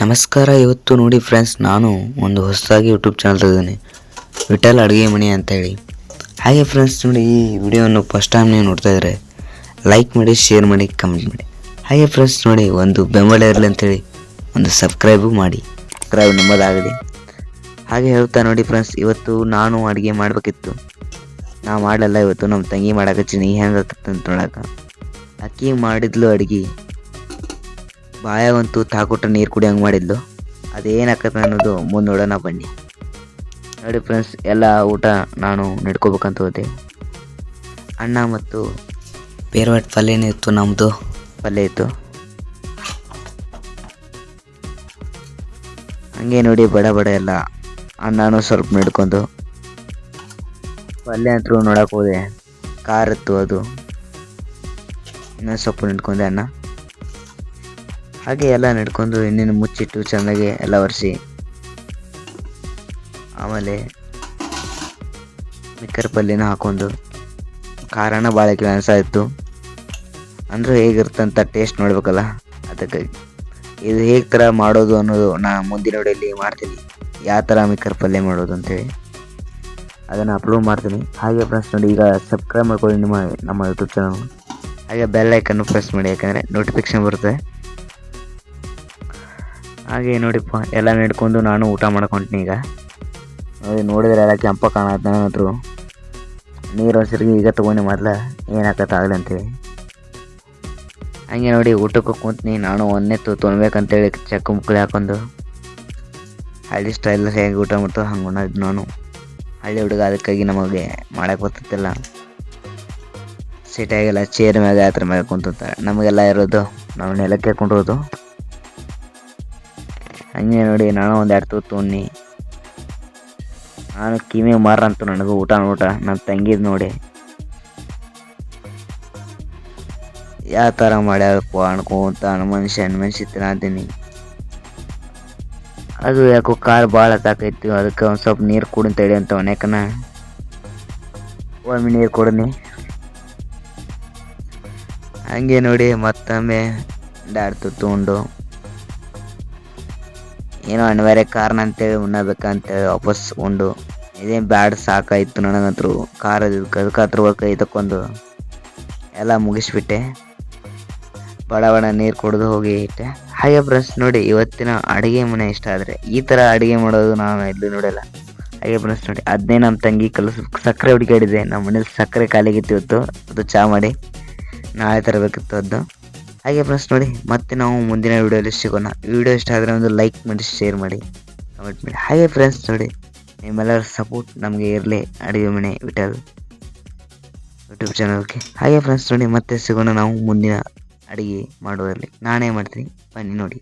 ನಮಸ್ಕಾರ ಇವತ್ತು ನೋಡಿ ಫ್ರೆಂಡ್ಸ್ ನಾನು ಒಂದು ಹೊಸದಾಗಿ ಯೂಟ್ಯೂಬ್ ಚಾನಲ್ ತೆಗೆದಿದ್ದೀನಿ. ವಿಠಲ್ ಅಡುಗೆ ಮನೆ ಅಂತ ಹೇಳಿ ಹಾಗೆ ಫ್ರೆಂಡ್ಸ್ ನೋಡಿ ಈ ವಿಡಿಯೋವನ್ನು ಫಸ್ಟ್ ಟೈಮ್ ನೀವು ನೋಡ್ತಾ ಇದ್ರೆ ಲೈಕ್ ಮಾಡಿ ಶೇರ್ ಮಾಡಿ ಕಮೆಂಟ್ ಮಾಡಿ. ಹಾಗೆ ಫ್ರೆಂಡ್ಸ್ ನೋಡಿ ಒಂದು ಬೆಂಬಲ ಇರಲಿ ಅಂತೇಳಿ ಒಂದು ಸಬ್ಸ್ಕ್ರೈಬು ಮಾಡಿ. ಸಬ್ಸ್ಕ್ರೈಬ್ ನಂಬೋದಾಗಲಿ. ಹಾಗೆ ಹೇಳ್ತಾ ನೋಡಿ ಫ್ರೆಂಡ್ಸ್ ಇವತ್ತು ನಾನು ಅಡುಗೆ ಮಾಡಬೇಕಿತ್ತು. ನಾ ಮಾಡಲ್ಲ ಇವತ್ತು ನಮ್ಮ ತಂಗಿ ಮಾಡಕತ್ತೀನಿ ಹೆಂಗೆ ಅಂತ ನೋಡಕ್ಕೆ ಅಕ್ಕಿ ಮಾಡಿದ್ಲು ಅಡುಗೆ. ಬಾಯಾಗಂತೂ ತಾಕೊಟ್ಟ ನೀರು ಕುಡಿಯಂಗೆ ಮಾಡಿದ್ಲು. ಅದೇನಾಕತ್ತೆ ಅನ್ನೋದು ಮುಂದೆ ನೋಡೋಣ ಬನ್ನಿ. ನೋಡಿ ಫ್ರೆಂಡ್ಸ್ ಎಲ್ಲ ಊಟ ನಾನು ನಡ್ಕೋಬೇಕಂತ ಹೋದೆ. ಅಣ್ಣ ಮತ್ತು ಬೇರ್ವಾಟ್ ಪಲ್ಯನೇ ಇತ್ತು ನಮ್ಮದು ಪಲ್ಯ ಇತ್ತು. ಹಂಗೆ ನೋಡಿ ಬಡ ಬಡ ಎಲ್ಲ ಅನ್ನನೂ ಸ್ವಲ್ಪ ನಡ್ಕೊಂಡು. ಪಲ್ಯ ಅಂತೂ ನೋಡೋಕೆ ಹೋದೆ. ಖಾರ ಇತ್ತು ಅದು. ಇನ್ನೊಂದು ಸ್ವಲ್ಪ ನಡ್ಕೊಂಡೆ ಅನ್ನ. ಹಾಗೆ ಎಲ್ಲ ನಡ್ಕೊಂಡು ಎಣ್ಣೆನ ಮುಚ್ಚಿಟ್ಟು ಚೆನ್ನಾಗಿ ಎಲ್ಲ ಒರೆಸಿ, ಆಮೇಲೆ ಮಿಕ್ಕರ್ ಪಲ್ಯನ ಹಾಕೊಂಡು ಖಾರನ ಭಾಳ ಆಯಿತು ಅಂದ್ರೆ ಹೇಗಿರುತ್ತಂತ ಟೇಸ್ಟ್ ನೋಡ್ಬೇಕಲ್ಲ, ಅದಕ್ಕಾಗಿ. ಇದು ಹೇಗೆ ಥರ ಮಾಡೋದು ಅನ್ನೋದು ನಾ ಮುಂದಿನ ವಿಡಿಯೋಲಿ ಮಾಡ್ತೀನಿ. ಯಾವ ಥರ ಮಿಕ್ಕರ್ ಪಲ್ಯ ಮಾಡೋದು ಅಂತೇಳಿ. ಅದನ್ನು ಅಪ್ಲೋಡ್ ಮಾಡ್ತೀನಿ. ಹಾಗೆ ಫ್ರೆಂಡ್ಸ್ ನೋಡಿ, ಈಗ ಸಬ್ಸ್ಕ್ರೈಬ್ ಮಾಡ್ಕೊಳ್ಳಿ ನಿಮ್ಮ, ನಮ್ಮ ಯೂಟ್ಯೂಬ್ ಚಾನಲ್ ಹಾಗೆ ಬೆಲ್ ಐಕನ್ನು ಪ್ರೆಸ್ ಮಾಡಿ, ಯಾಕಂದರೆ ನೋಟಿಫಿಕೇಶನ್ ಬರುತ್ತೆ. ಹಾಗೆ ನೋಡಿಪ್ಪ ಎಲ್ಲ ನಡ್ಕೊಂಡು ನಾನು ಊಟ ಮಾಡ್ಕೊಂತೀನಿ ಈಗ. ನೋಡಿ, ನೋಡಿದ್ರೆ ಎಲ್ಲ ಕೆಂಪ ಕಾಣತ್ತೆ ನನ್ನ ನೀರು ಒಂದ್ಸರಿಗೆ ಈಗ ತೊಗೊಂಡು ಮೊದಲ ಏನಾಗತ್ತಾಗಲಿ ಅಂತೇಳಿ. ಹಂಗೆ ನೋಡಿ, ಊಟಕ್ಕೆ ಕುಂತ್ನಿ, ನಾನು ಒಂದೇ ತು ತೊಗೊಳ್ಬೇಕಂತೇಳಿ ಚೆಕ್ ಮುಕ್ಕಳಿ ಹಾಕೊಂಡು. ಹಳ್ಳಿ ಸ್ಟೈಲ್ ಹೇಗೆ ಊಟ ಮಾಡ್ತೋ ಹಂಗೆ ಉಣ್ಣೋದು ನಾನು. ಹಳ್ಳಿ ಹುಡುಗ ಅದಕ್ಕಾಗಿ ನಮಗೆ ಮಾಡಕ್ಕೆ ಬರ್ತಿತ್ತಿಲ್ಲ ಸೀಟಾಗೆಲ್ಲ ಚೇರ್ ಮ್ಯಾಗ, ಅದ್ರ ಮ್ಯಾಗ ಕುಂತ ನಮಗೆಲ್ಲ ಇರೋದು ನಾವು ನೆಲಕ್ಕೆ ಕುಂಡ್ರೋದು ಹಂಗೆ ನೋಡಿ, ನಾನು ಒಂದು ಎರಡು ತೂತು ಉಣ್ಣಿ. ನಾನು ಕಿವಿ ಅಂತ ನನಗೂ ಊಟ ಊಟ ನನ್ನ ತಂಗಿದ್ ನೋಡಿ. ಯಾವ ಥರ ಮಾಡ್ಯಾರಪ್ಪ ಅನ್ಕೊಂತ ಮನುಷ್ಯ ಮನುಷ್ಯ ತಿನ್ನತೀನಿ ಅದು ಯಾಕೋ ಕಾರ್ ಭಾಳ ತಾಕೈತಿ, ಅದಕ್ಕೆ ಒಂದು ಸ್ವಲ್ಪ ನೀರು ಕುಡಿನ ಹೇಳಿ ಅಂತ ಒನೇಕನ ಒಮ್ಮೆ ನೀರು ಕುಡಿನಿ. ಹಂಗೆ ನೋಡಿ, ಮತ್ತೊಮ್ಮೆ ಡಾಡ್ತು ತೊಗೊಂಡು ಏನೋ ಅನಿವಾರ್ಯ ಕಾರಣ ಅಂತೇಳಿ ಉಣ್ಣಬೇಕಂತೇಳಿ ವಾಪಸ್ ಉಂಡು. ಇದೇನು ಬ್ಯಾಡ್ ಸಾಕಾಯಿತು ನನಗಂತೂ ಖಾರ ಅದಕ್ಕೆ ಹತ್ರ ಕೈ ತಕ್ಕೊಂಡು ಎಲ್ಲ ಮುಗಿಸ್ಬಿಟ್ಟೆ. ಬಡ ಬಡ ನೀರು ಕುಡಿದು ಹೋಗಿ ಇಟ್ಟೆ. ಹಾಗೆ ಫ್ರೆಂಡ್ಸ್ ನೋಡಿ, ಇವತ್ತಿನ ಅಡುಗೆ ಮನೆ ಇಷ್ಟ ಆದರೆ ಈ ಥರ ಅಡುಗೆ ಮಾಡೋದು ನಾನು ಎಲ್ಲೂ ನೋಡಲ್ಲ. ಹಾಗೆ ಫ್ರೆಂಡ್ಸ್ ನೋಡಿ ಅದನ್ನೇ ನಮ್ಮ ತಂಗಿ ಕಲಸು ಸಕ್ಕರೆ ಹುಡುಕಾಡಿದೆ ನಮ್ಮ ಮನೇಲಿ ಸಕ್ಕರೆ ಖಾಲಿಗಿತ್ತು ಇವತ್ತು. ಅದು ಚಾ ಮಾಡಿ ನಾಳೆ ತರಬೇಕಿತ್ತು ಅದು. ಹಾಗೆ ಫ್ರೆಂಡ್ಸ್ ನೋಡಿ, ಮತ್ತೆ ನಾವು ಮುಂದಿನ ವೀಡಿಯೋಲಿ ಸಿಗೋಣ. ವಿಡಿಯೋ ಇಷ್ಟ ಆದರೆ ಒಂದು ಲೈಕ್ ಮಾಡಿ ಶೇರ್ ಮಾಡಿ ಕಮೆಂಟ್ ಮಾಡಿ. ಹಾಗೆ ಫ್ರೆಂಡ್ಸ್ ನೋಡಿ, ನಿಮ್ಮೆಲ್ಲರ ಸಪೋರ್ಟ್ ನಮಗೆ ಇರಲಿ. ಅಡುಗೆ ಮನೆ ವಿಟಲ್ ಯೂಟ್ಯೂಬ್ ಚಾನಲ್ಗೆ ಹಾಗೆ ಫ್ರೆಂಡ್ಸ್ ನೋಡಿ, ಮತ್ತೆ ಸಿಗೋಣ ನಾವು ಮುಂದಿನ ಅಡುಗೆ ಮಾಡೋದರಲ್ಲಿ ನಾನೇ ಮಾಡ್ತೀನಿ. ಬನ್ನಿ ನೋಡಿ.